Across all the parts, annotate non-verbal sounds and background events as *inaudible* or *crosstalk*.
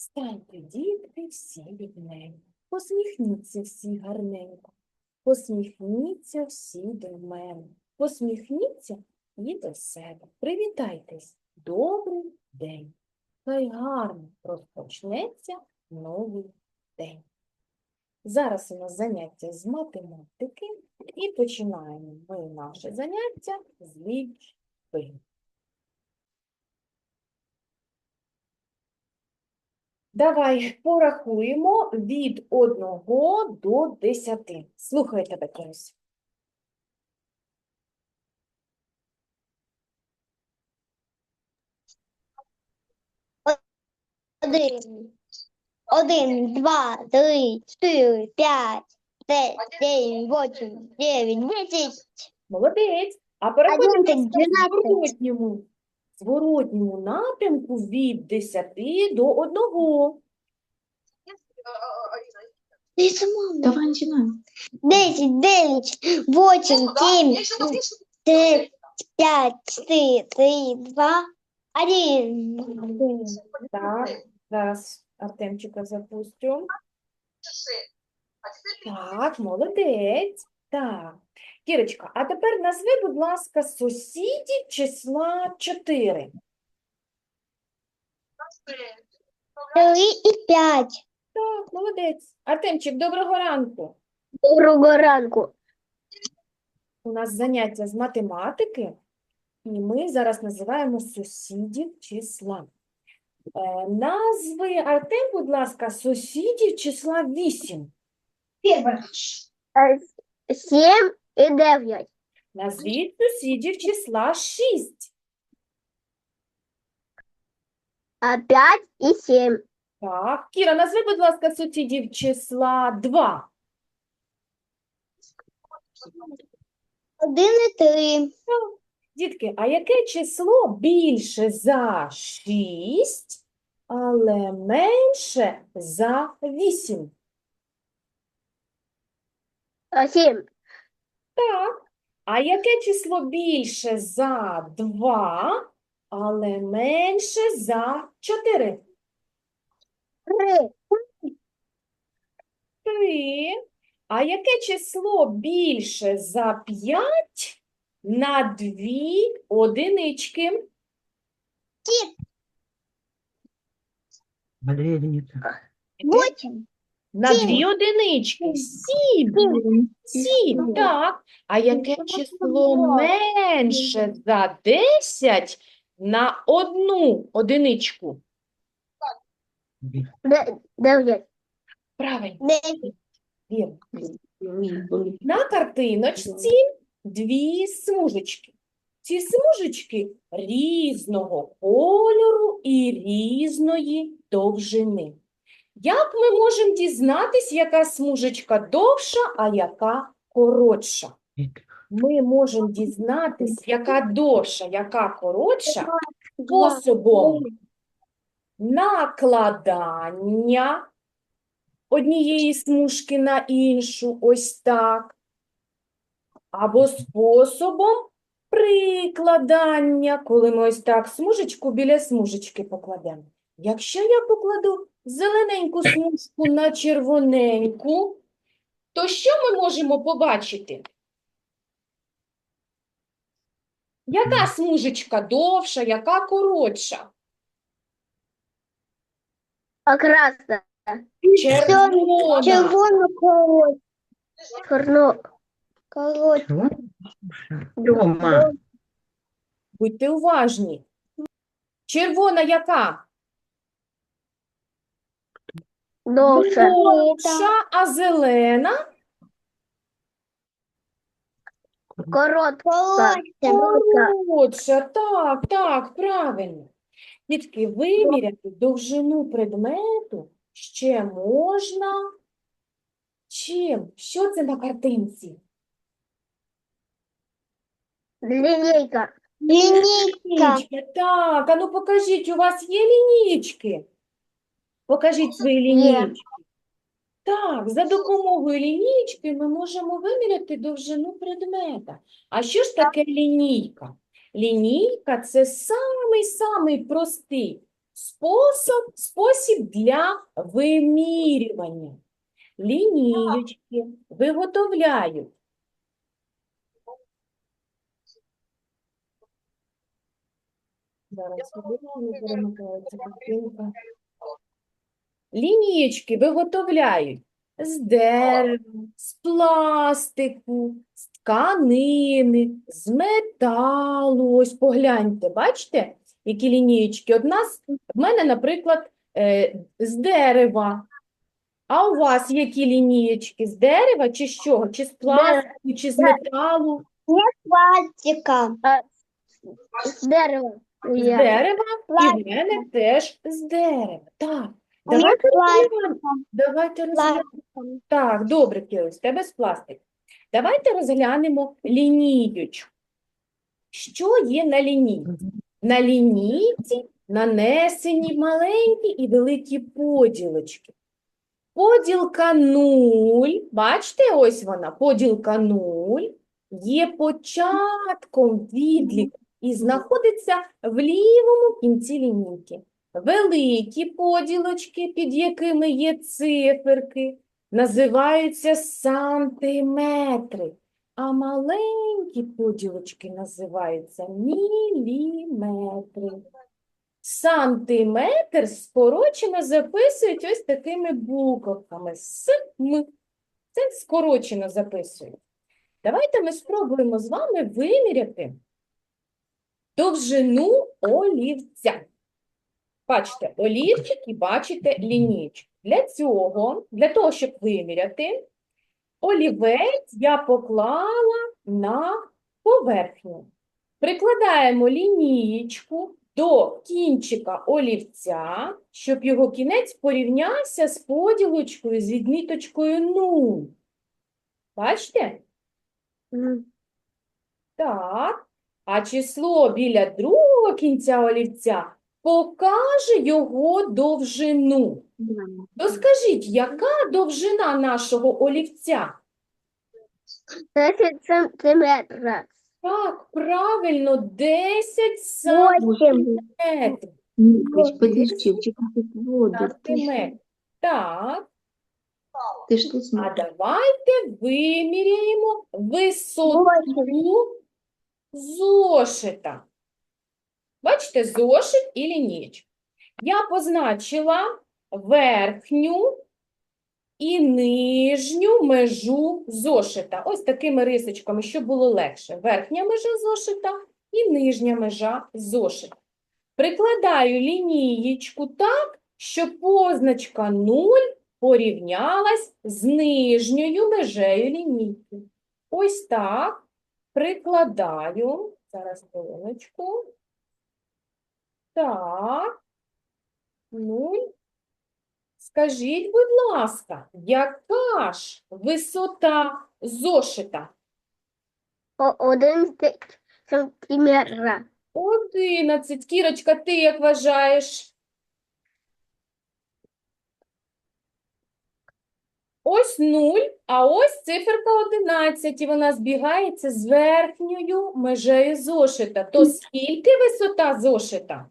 Встаньте, дітки, всі рівненько, посміхніться всі гарненько, посміхніться всі до мене, посміхніться і до себе. Привітайтесь, добрий день. Хай гарно розпочнеться новий день. Зараз у нас заняття з математики і починаємо ми наше заняття з лічби. Давай порахуємо від 1 до 10. Слухай тебе, Кирюсь. Один. Один, два, три, чотири, п'ять, шесть, семь, восемь, дев'ять, десять. Молодець. А переходимо Одинадцять, дванадцять. зворотньому, зворотньому напрямку від 10 до 1. Ти сама. Давай начинаем. Десять, дев'ять, восемь, семь, шесть, п'ять, чотири, три, два, один. Так, зараз Артемчика запустю. Так, молодець. Так. Кірочка, а тепер назви, будь ласка, сусідів числа 4. Три і п'ять. Так, молодець. Артемчик, доброго ранку. Доброго ранку. У нас заняття з математики, і ми зараз називаємо сусідів числа. Е, назви, Артем, будь ласка, сусідів числа 8. Сім і дев'ять. Назвіть сусідів числа 6. А п'ять і сім. Так, Кіра, назви, будь ласка, сусідів числа 2. Один і три. Дітки, а яке число більше за 6, але менше за 8? А сім. Так. А яке число більше за 2, але менше за 4? Три. 3. А яке число більше за 5 на 2 одинички? Валерия. Восемь. На Сім. дві одинички. Сім. Сім, так. А яке число менше за 10 на одну одиничку? Де- Дев'ять. Правильно, вірно. На картиночці дві смужечки. Ці смужечки різного кольору і різної довжини. Як ми можемо дізнатись, яка смужечка довша, а яка коротша? Ми можемо дізнатись, яка довша, яка коротша, способом накладання однієї смужки на іншу, ось так, або способом прикладання, коли ми ось так смужечку біля смужечки покладемо. Якщо я покладу зелененьку смужку на червоненьку, то що ми можемо побачити? Яка смужечка довша, яка коротша? А красна. Червона. Червоно коротше. Чорно. Коротше. Рома. Будьте уважні. Червона яка? Довше. Довша, а зелена? Коротка. Коротша, так, так, правильно. Дітки, виміряти довжину предмету ще можна чим? Що це на картинці? Лінійка. Лінійка. Лінійка, так, а ну покажіть, у вас є лінійки? Покажіть свої лінійки. Так, за допомогою лінійки ми можемо виміряти довжину предмета. А що ж таке лінійка? Лінійка – це самий-самий простий спосіб, спосіб для вимірювання. Лінієчки виготовляють Зараз хвилину, не перемикається картинка. Лінієчки виготовляють з дерева, з пластику, з тканини, з металу. Ось погляньте, бачите, які лінієчки? От нас, в мене, наприклад, е, з дерева. А у вас які лінієчки? З дерева чи з чого? Чи з пластику, чи з металу? Пластика. З дерева. З дерева, і в мене теж з дерева. Так, давайте розглянемо. Давайте розглянемо. Так, добре, Кирилось, тебе з пластик. Давайте розглянемо лінієчку. Що є на лінійці? На лінійці нанесені маленькі і великі поділочки. Поділка 0, бачите, ось вона, поділка 0, є початком відліку і знаходиться в лівому кінці лінійки. Великі поділочки, під якими є циферки, називаються сантиметри, а маленькі поділочки називаються міліметри. Сантиметр скорочено записують ось такими буковками. С-м. Це скорочено записують. Давайте ми спробуємо з вами виміряти довжину олівця. Бачите олівчик і бачите лінійку. Для цього, для того, щоб виміряти, олівець я поклала на поверхню. Прикладаємо лінієчку до кінчика олівця, щоб його кінець порівнявся з поділочкою з відміточкою 0. Бачите? Так. А число біля другого кінця олівця покаже його довжину. То скажіть, яка довжина нашого олівця? 10 сантиметрів. Так, правильно, 10 Восемь. сантиметрів. Тут воду. Сантиметр. Так, ты что а смотришь? давайте виміряємо висоту зошита. Бачите, зошит і лінієчка. Я позначила верхню і нижню межу зошита. Ось такими рисочками, щоб було легше. Верхня межа зошита і нижня межа зошита. Прикладаю лінієчку так, щоб позначка 0 порівнялась з нижньою межею лінійки. Ось так прикладаю. Зараз хвилиночку. Так. Нуль. Скажіть, будь ласка, яка ж висота зошита? Один сантиметр. 11. Кірочка, ти як вважаєш? Ось 0, а ось циферка 11, і вона збігається з верхньою межею зошита. То скільки висота зошита?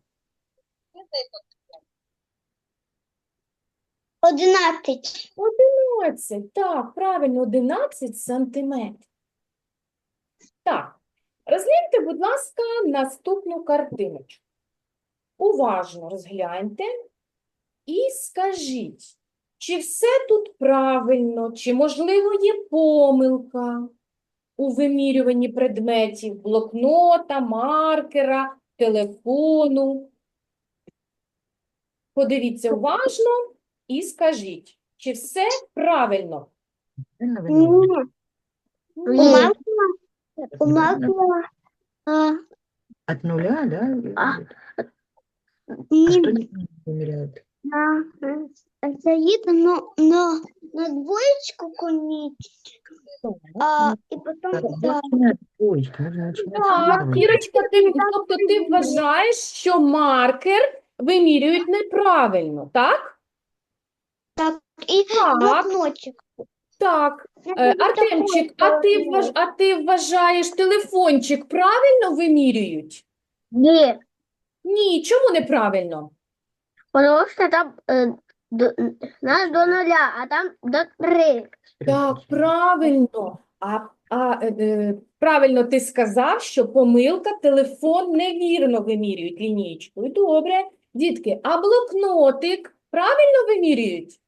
Одинадцять. 11. Так, правильно, 11 сантиметрів. Так, розгляньте, будь ласка, наступну картиночку. Уважно розгляньте і скажіть, чи все тут правильно, чи, можливо, є помилка у вимірюванні предметів блокнота, маркера, телефону. Подивіться уважно і скажіть, чи все правильно? У мами, а, От нуля, да? А. А что не вымеряют? на, стоит, но, но на двоечку конечку, а, и потом, Так, да, первой. Ти, тобто ти вважаєш, що маркер вимірюють неправильно, так? так, и Так. блокнотик. Так. Е, Артемчик, а ти, вваж... а ти вважаєш, телефончик правильно вимірюють? Нет, Ні, чому неправильно? Потому что там э, до, нас до нуля, а там до три. Так, правильно. А, а, е, е, правильно ти сказав, що помилка, телефон невірно вимірюють лінієчкою. Добре. Дітки, а блокнотик правильно вимірюють?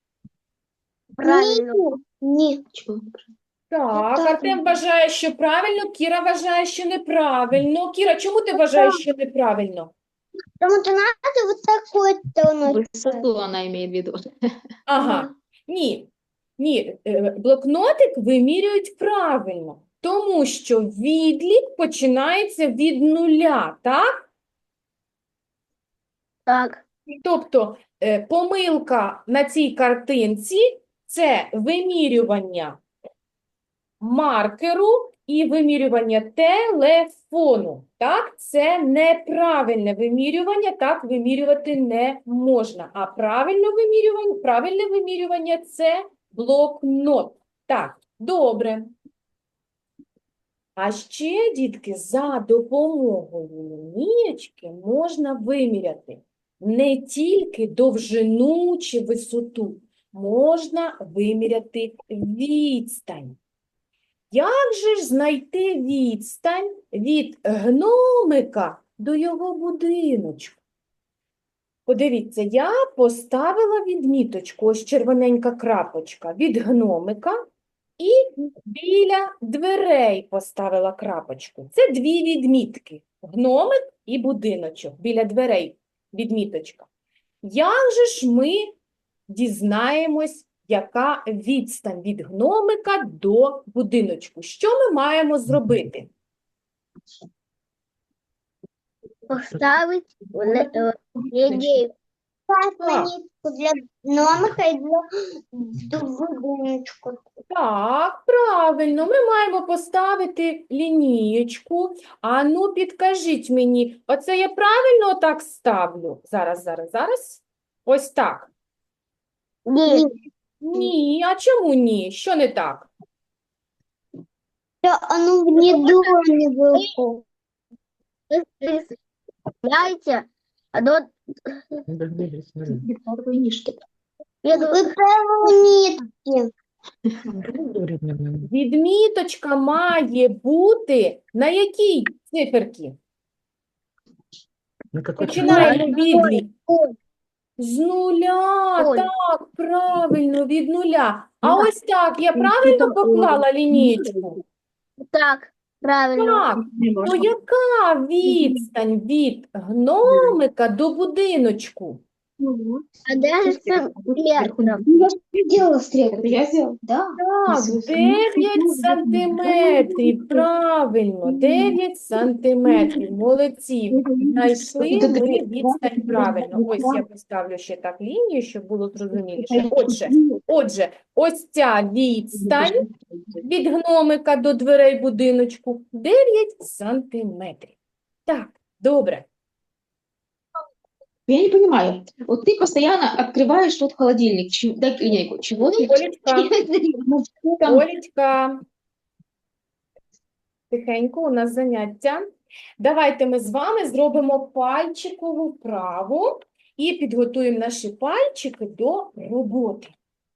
Правильно. Ні. Так, так. Артем вважає, що правильно, Кіра вважає, що неправильно. Кіра, чому ти вважаєш, що неправильно? Потому что надо вот такой тонус. Высоту она имеет в виду. Ага, ні, ні, е, блокнотик вимірюють правильно, тому що відлік починається від нуля, так? Так. Тобто е, помилка на цій картинці – це вимірювання маркеру і вимірювання телефону. Так, це неправильне вимірювання, так вимірювати не можна. А правильне вимірювання, правильне вимірювання – це блокнот. Так, добре. А ще, дітки, за допомогою лінієчки можна виміряти не тільки довжину чи висоту, можна виміряти відстань. Як же ж знайти відстань від гномика до його будиночку? Подивіться, я поставила відміточку, ось червоненька крапочка, від гномика і біля дверей поставила крапочку. Це дві відмітки. Гномик і будиночок біля дверей відміточка. Як же ж ми дізнаємось, яка відстань від гномика до будиночку? Що ми маємо зробити? Линейку. для номика і для будиночку. Так, правильно, ми маємо поставити лінієчку. А ну, підкажіть мені, оце я правильно так ставлю? Зараз, зараз, зараз. Ось так. Ні. Ні, а чому ні? Що не так? Оно не не было. Смотри. Нишки. нитки. Відміточка має бути на якій циферці? Починаємо. Ой. З нуля, Ой. так, правильно, від нуля. А Ну, ось так, я правильно поклала лінієчку? Так, правильно. Так, то яка відстань від гномика до будиночку? А даже сантиметров. Я делала стрелку, я сделала, да. Так, 9 сантиметрів, правильно, 9 сантиметрів, молодці. Знайшли ми відстань правильно. Ось я поставлю ще так лінію, щоб було зрозуміліше. Отже, отже, ось ця відстань від гномика до дверей будиночку. 9 сантиметрів. Так, добре. Я не понимаю. Вот ты постоянно открываешь тот холодильник. Чё- дай линейку. Чего ты? Олечка, *laughs* Ну, что там? Олечка. Тихенько, у нас заняття. Давайте ми з вами зробимо пальчикову вправу і підготуємо наші пальчики до роботи.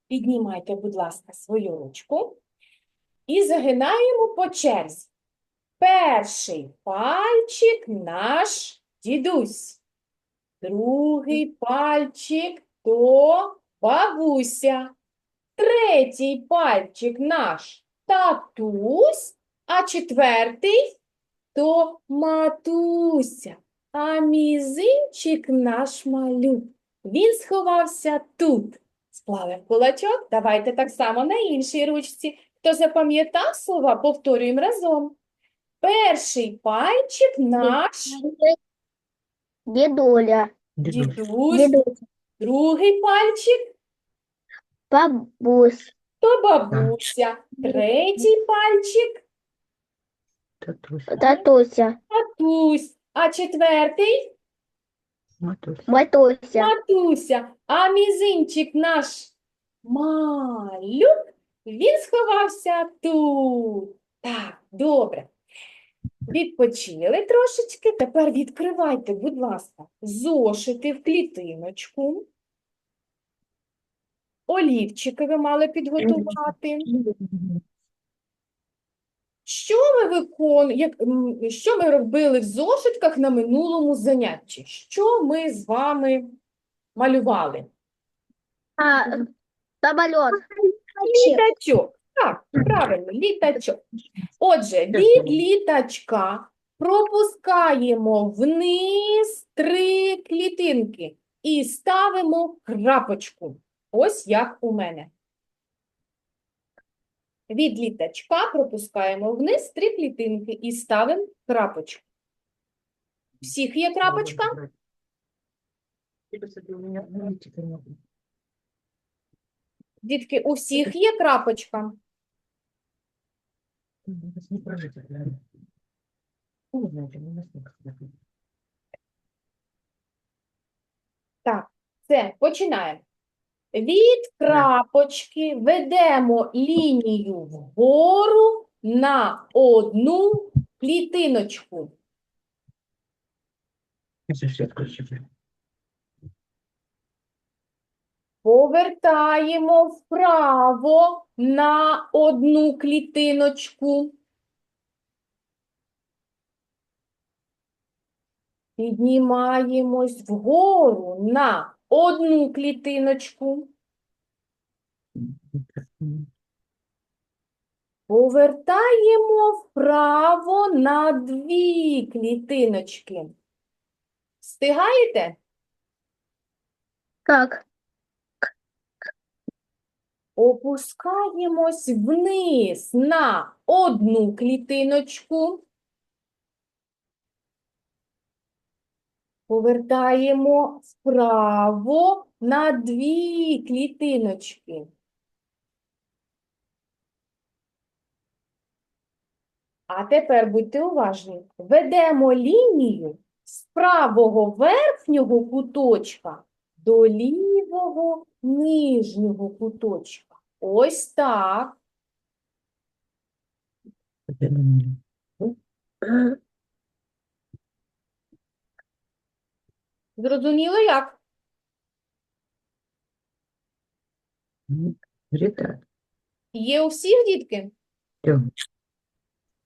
Піднімайте, будь ласка, свою ручку і загинаємо по черзі. Перший пальчик наш дідусь. Другий пальчик то бабуся. Третій пальчик наш татусь, а четвертий то матуся. А мізинчик наш малюк. Він сховався тут. Сплавив кулачок. Давайте так само на іншій ручці. Хто запам'ятав слова, повторюємо разом. Перший пальчик наш Дедусь. дідусь, Дедусь. другий пальчик Бабусь. то бабуся, третій пальчик Татусь. Татуся. татусь, а четвертий Матусь. Матуся. матуся, а мізинчик наш малюк, він сховався тут. Так, добре. Відпочили трошечки. Тепер відкривайте, будь ласка, зошити в клітиночку. Олівчики ви мали підготувати. Що ми викон... як... що ми робили в зошитках на минулому занятті? Що ми з вами малювали? А, самолет. Літачок. Так, правильно, літачок. Отже, від літачка пропускаємо вниз три клітинки і ставимо крапочку. Ось як у мене. Від літачка пропускаємо вниз три клітинки і ставимо крапочку. Всіх є крапочка? Дітки, у всіх є крапочка? Так, все, починаємо. Від крапочки ведемо лінію вгору на одну клітиночку. Повертаємо вправо на одну клітиночку. Піднімаємось вгору на одну клітиночку. Повертаємо вправо на дві клітиночки. Встигаєте? Как? Опускаємось вниз на одну клітиночку. Повертаємо вправо на дві клітиночки. А тепер будьте уважні. Ведемо лінію з правого верхнього куточка до лівого нижнього куточка. Ось так. Зрозуміло як? Є у всіх дітки? Тём,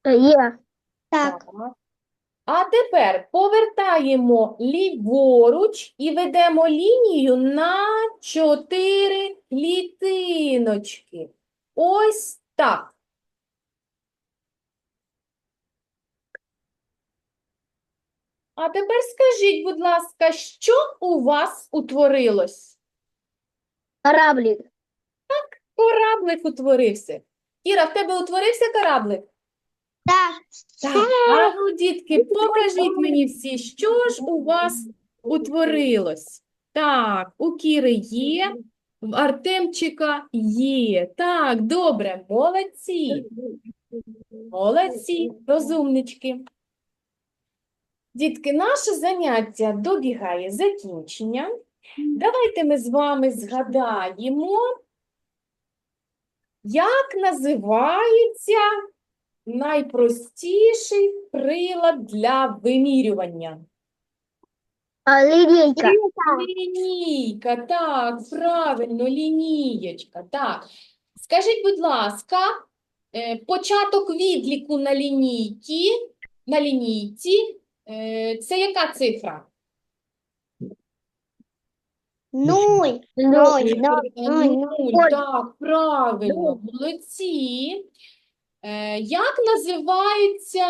Е. Так. А тепер повертаємо ліворуч і ведемо лінію на чотири клітиночки. Ось так. А тепер скажіть, будь ласка, що у вас утворилось? Кораблик. Так, Кораблик утворився. Кіра, в тебе утворився кораблик? Так. Так, а ну, дітки, покажіть мені всі, що ж у вас утворилось. Так, у Кіри є, в Артемчика є. Так, добре, молодці. Молодці, розумнички. Дітки, наше заняття добігає закінчення. Давайте ми з вами згадаємо, як називається найпростіший прилад для вимірювання. А, линейка. Лінійка, так, правильно, лінієчка, так. Скажіть, будь ласка, е, початок відліку на лінійці, на лінійці, е, це яка цифра? Нуль. Нуль, нуль, нуль, так, правильно, молодці. Е, Як називаються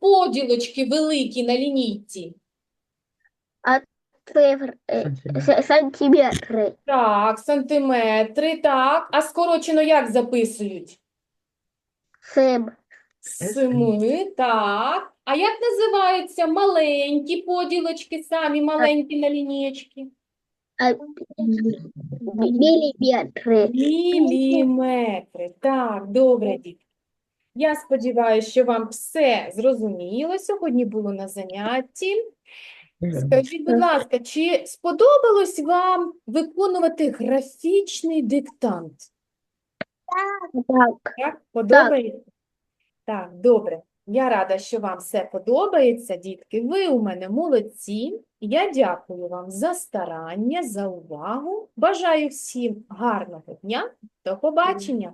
поділочки великі на лінійці? Цифр. э, с- Сантиметры. Так, сантиметри, так. А скорочено як записують? Сем. Семи, так. А як називаються маленькі поділочки, самі маленькі на лінієчки? А, Миллиметры. Міліметри. Так, добре, дітки. Я сподіваюся, що вам все зрозуміло сьогодні було на занятті. Скажіть, будь ласка, чи сподобалось вам виконувати графічний диктант? Так. Так, подобається? Так. так, добре. Я рада, що вам все подобається, дітки. Ви у мене молодці. Я дякую вам за старання, за увагу. Бажаю всім гарного дня. До побачення!